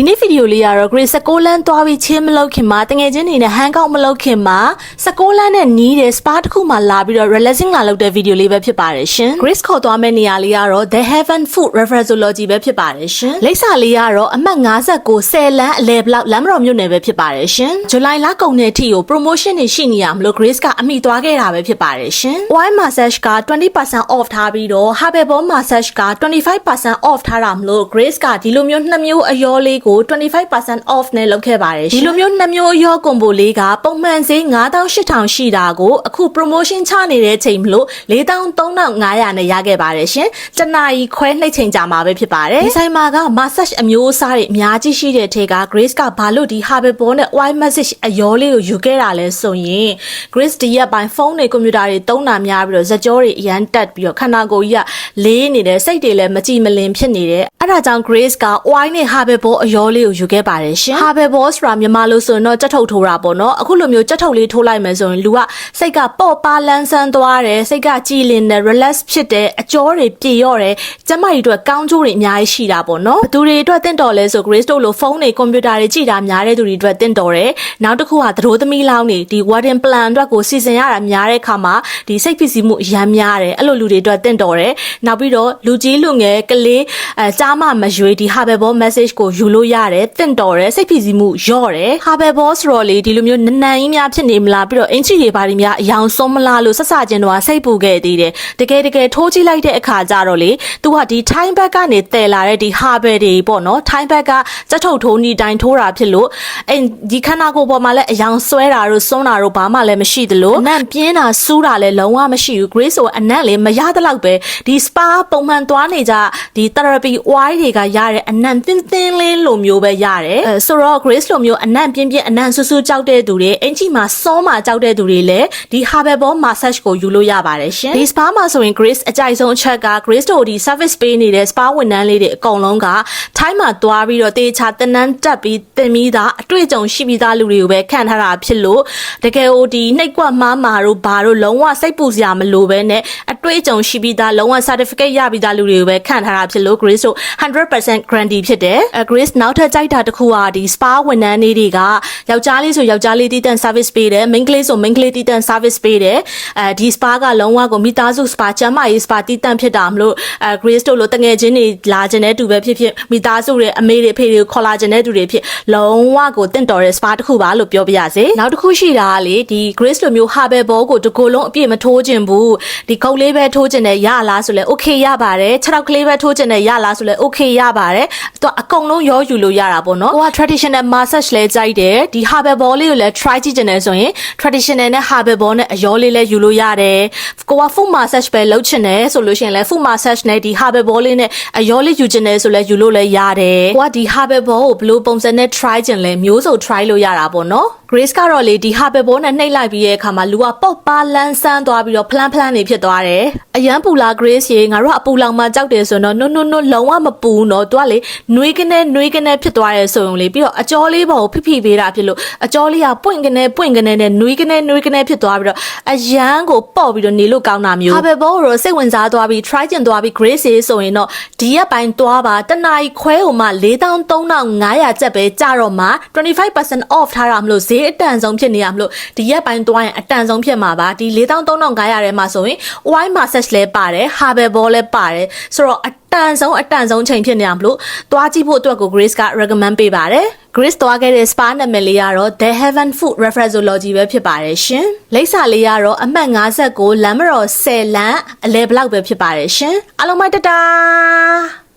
ဒီနေ့ဗီဒီယိုလေးကတော့ grade 16လမ်းသွားပြီးချင်းမလုပ်ခင်မှာတငယ်ချင်းတွေနဲ့ဟန်ကောက်မလုပ်ခင်မှာ16လမ်းနဲ့နီးတဲ့ spa တစ်ခုမှလာပြီးတော့ relaxing လာလုပ်တဲ့ဗီဒီယိုလေးပဲဖြစ်ပါတယ်ရှင် Grace ခေါ်သွားမယ့်နေရာလေးကတော့ The Heaven Food Reflexology ပဲဖြစ်ပါတယ်ရှင်လိပ်စာလေးကတော့အမှတ်59 10လမ်းအလဲဘလောက်လမ်းမတော်မြို့နယ်ပဲဖြစ်ပါတယ်ရှင်ဇူလိုင်လကုန်တဲ့အထိကို promotion တွေရှိနေရမလို့ Grace ကအမိသွားခဲ့တာပဲဖြစ်ပါတယ်ရှင် Oil massage က20% off ထားပြီးတော့ Herbal Ball massage က25% off ထားတာမလို့ Grace ကဒီလိုမျိုးနှစ်မျိုးအယောလေးကို25% off နဲ့လုပ်ခဲ့ပါတယ်ရှင်ဒီလိုမျိုးနှစ်မျိုးအယော combo လေးကပုံမှန်ဈေး9800ရှိတာကိုအခု promotion ချနေတဲ့အချိန်မလို့43,500နဲ့ရခဲ့ပါတယ်ရှင်တနာရီခွဲနှိပ်ချိန်ကြာမှာပဲဖြစ်ပါတယ်ဒီဆိုင်မှာက massage အမျိုးအစားတွေအများကြီးရှိတဲ့ထဲက Grace ကဘာလို့ဒီ Herbal Ball နဲ့ oil massage အယောလေးကိုယူခဲ့တာလဲဆိုရင် Grace ဒီရက်ပိုင်းဖုန်းတွေကွန်ပျူတာတွေတုံးတာများပြီးတော့ဇက်ကြောတွေအရန်တက်ပြီးတော့ခန္ဓာကိုယ်ကြီးကလေးနေတယ်စိတ်တွေလည်းမကြည်မလင်ဖြစ်နေတယ်အဲ့ဒါကြောင့် Grace က oil နဲ့ Herbal Ball အယောလေးကိုယူခဲ့ပါတယ်ရှင် Herbal Ball ဆိုတာမြန်မာလို့ဆိုရင်တော့ကြက်ထုတ်ထိုးတာပေါ့နော်အခုလိုမျိုးကြက်ထုတ်လေးထိုးလိုက်မယ်ဆိုရင်လူကစိတ်ကပေါ့ပါလန်းဆန်းသွားတယ်စိတ်ကကြည်လင်တယ် relax ဖြစ်တယ်အကြောတွေပြေရော့တယ်ကျမကြီးတို့ကောင်းကျိုးတွေအများကြီးရှိတာပေါ့နော်ဘသူတွေအတွက်တင့်တော်လဲဆို Grace တို့လိုဖုန်းတွေကွန်ပျူတာတွေကြည့်တာများတဲ့သူတွေအတွက်တင့်တော်တယ်နောက်တစ်ခုကသတို့သမီးလောင်းနေဒီ wedding plan အတွက်ကိုစီစဉ်ရတာများတဲ့အခါမှာဒီစိတ်ဖြစ်စီမှုအများများတယ်အဲ့လိုလူတွေအတွက်တင့်တော်တယ်နောက်ပြီးတော့လူကြီးလူငယ်ကလေးအဲကြားမမရွေးဒီ Herbal Ball message ကိုယူလို့ရတယ်တင့်တော်တယ်စိတ်ဖြစ်စီမှုရော့တယ် Herbal Ball ဆိုတော့လေဒီလိုမျိုးနနန်ကြီးများဖြစ်နေမလားပြီးတော့အင်ချီတွေဘာတွေများအယောင်ဆုံးမလားလို့ဆက်စချင်းတော့စိတ်ပူခဲ့သေးတယ်တကယ်တကယ်ထိုးကြည့်လိုက်တဲ့အခါကျတော့လေသူကဒီထိုင်းဘက်ကနေတည်လာတဲ့ဒီ Herbal တွေပေါ့နော်ထိုင်းဘက်ကစက်ထုတ်ထိုးနီတိုင်းထိုးတာဖြစ်လို့အဲဒီခန္ဓာကိုယ်ပေါ်မှာလည်းအယောင်ဆွဲတာတို့စွန်းတာတို့ဘာမှလည်းမရှိသလိုအနံ့ပြင်းတာစူးတာလည်းလုံးဝမရှိဘူး Grace ဆိုအနံ့လေးမရတဲ့လောက်ပဲဒီ spa ပုံမှန်သွားနေကြဒီ therapy oil တွေကရတဲ့အနံ့တင်းတင်းလေးလိုမျိုးပဲရတယ်အဲဆိုတော့ Grace လိုမျိုးအနံ့ပြင်းပြင်းအနံ့ဆူဆူကြောက်တဲ့သူတွေအင်ကြီးမှာစောမှာကြောက်တဲ့သူတွေလည်းဒီ Herbal Ball massage ကိုယူလို့ရပါတယ်ရှင်ဒီ spa မှာဆိုရင် Grace အကြိုက်ဆုံးအချက်က Grace တို့ဒီ service ပေးနေတဲ့ spa ဝန်ထမ်းလေးတွေအကုန်လုံးကထိုင်းမှာသွားပြီးတော့တေချာတနန်းတက်ပြီးတင်ပြီးသားအတွေ့အကြုံရှိပြီးသားလူတွေကိုပဲခံထားတာဖြစ်လို့တကယ်ဟိုဒီနှိတ်ကွက်မားမာတို့ဘာတို့လုံးဝစိတ်ပူစရာမလိုပဲနဲ့အတွေ့အကြုံရှိပြီးသားလုံးဝ certificate ရပြီးသားလူတွေကိုပဲခံထားတာဖြစ်လို့ Grace တို့100% guarantee ဖြစ်တယ်အဲ Grace နောက်ထပ်ကြိုက်တာတစ်ခုကဒီ spa ဝန်ထမ်းလေးတွေကယောက်ျားလေးဆိုယောက်ျားလေးတည်တံ့ service ပေးတယ် main ကလေးဆို main ကလေးတည်တံ့ service ပေးတယ်အဲဒီ spa ကလုံးဝကိုမိသားစု spa ကျန်းမာရေး spa တည်တံ့ဖြစ်တာမလို့အဲ Grace တို့လိုတငယ်ချင်းတွေလာခြင်းတဲ့တူပဲဖြစ်ဖြစ်မိသားစုတွေအမေတွေဖေတွေကိုခေါ်လာခြင်းတဲ့တူတွေဖြစ်လုံးဝကိုတင့်တော်တဲ့ spa တစ်ခုပါလို့ပြောပြရစေနောက်တစ်ခုရှိတာကလေဒီ Grace လိုမျိုး Herbal Ball ကိုတကိုယ်လုံးအပြည့်မထိုးခြင်းဘူးဒီကုတ်လေးပဲထိုးခြင်းနဲ့ရလားဆိုလဲ okay ရပါတယ်6ထောက်ကလေးပဲထိုးခြင်းနဲ့ရလားဆိုလဲ okay ရပါတယ်သူအကုန်လုံးရောယူလို့ရတာပေါ့နော်ဟိုက traditional massage လဲကြိုက်တယ်ဒီ Herbal Ball လေးကိုလည်း try ကြည့်ခြင်းနဲ့ဆိုရင် traditional နဲ့ Herbal Ball နဲ့အရောလေးလဲယူလို့ရတယ်ကိုက full massage ပဲလုပ်ချင်တယ်ဆိုလို့ရှိရင်လဲ full massage နဲ့ဒီ Herbal Ball လေးနဲ့အရောလေးယူခြင်းနဲ့ဆိုလဲယူလို့လဲရတယ်ကိုကဒီ Herbal Ball ကိုဘယ်လိုပုံစံနဲ့ try ခြင်းလဲမျိုးစုံ try လို့ရတာပေါ့နော် Grace ကတော့လေဒီ Herbal Ball နဲ့နှိပ်လိုက်ပြီးရဲ့အခါမှာလူကပေါက်ပါလန်းဆန်းသွားပြီးတော့ဖလန်းဖလန်းနေဖြစ်သွားတယ်အရန်ပူလာ Grace ရေငါတို့ကအပူလောင်မှကြောက်တယ်ဆိုတော့ no no no လုံးဝမပူတော့သူကလေနှွေးကနေနှွေးကနေဖြစ်သွားတယ်ဆိုရင်လေပြီးတော့အကြောလေးပေါ်ကိုဖိဖိပေးတာဖြစ်လို့အကြောလေးကပွင့်ကနေပွင့်ကနေနဲ့နှွေးကနေနှွေးကနေဖြစ်သွားပြီးတော့အရန်ကိုပေါ့ပြီးတော့နေလို့ကောင်းတာမျိုး Herbal Ball ကိုစိတ်ဝင်စားသွားပြီး try ကျင်သွားပြီး Grace ရေဆိုရင်တော့ဒီရက်ပိုင်းသွားပါတနားရီခွဲဟိုမှ43,500ကျပ်ပဲကြတော့မှ25% off ထားတာမလို့ဈေးအတန်ဆုံးဖြစ်နေရမလို့ဒီရက်ပိုင်းသွားရင်အတန်ဆုံးဖြစ်မှာပါဒီ43,500ထဲမှာဆိုရင် oil massage လဲပါတယ် Herbal Ball လဲပါတယ်ဆိုတော့အ တန်ဆုံးအတန်ဆုံးချိန်ဖြစ်နေရမလို့သွားကြည့်ဖို့အတွက်ကို Grace က recommend ပေးပါတယ် Grace သွားခဲ့တဲ့ spa နာမည်လေးကတော့ The Heaven Food Reflexology ပဲဖြစ်ပါတယ်ရှင်။လိပ်စာလေးကတော့အမှတ်59လမ်းမတော်10လမ်းအလဲဘလောက်ပဲဖြစ်ပါတယ်ရှင်။အားလုံးမိုက်တတား